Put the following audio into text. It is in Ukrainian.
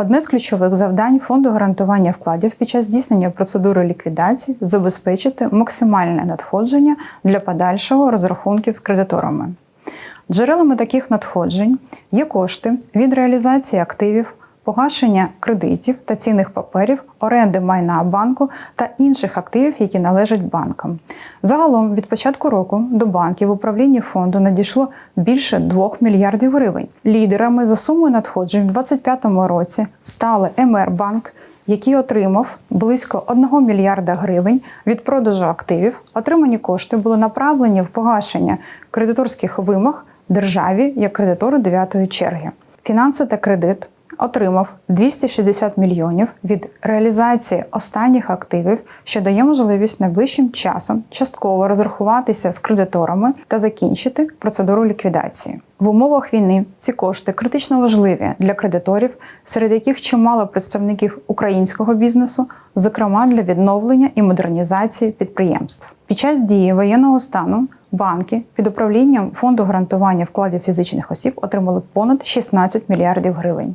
Одне з ключових завдань фонду гарантування вкладів під час здійснення процедури ліквідації забезпечити максимальне надходження для подальшого розрахунків з кредиторами. Джерелами таких надходжень є кошти від реалізації активів, погашення кредитів та цінних паперів, оренди майна банку та інших активів, які належать банкам. Загалом від початку року до банків в управлінні фонду надійшло більше 2 мільярдів гривень. Лідерами за сумою надходжень у 2025 році стали МР Банк, який отримав близько 1 мільярда гривень від продажу активів. Отримані кошти були направлені в погашення кредиторських вимог державі як кредитору 9-ї черги. Фінанси та кредит отримав 260 мільйонів від реалізації останніх активів, що дає можливість найближчим часом частково розрахуватися з кредиторами та закінчити процедуру ліквідації. В умовах війни ці кошти критично важливі для кредиторів, серед яких чимало представників українського бізнесу, зокрема для відновлення і модернізації підприємств. Під час дії воєнного стану банки під управлінням фонду гарантування вкладів фізичних осіб отримали понад 16 мільярдів гривень.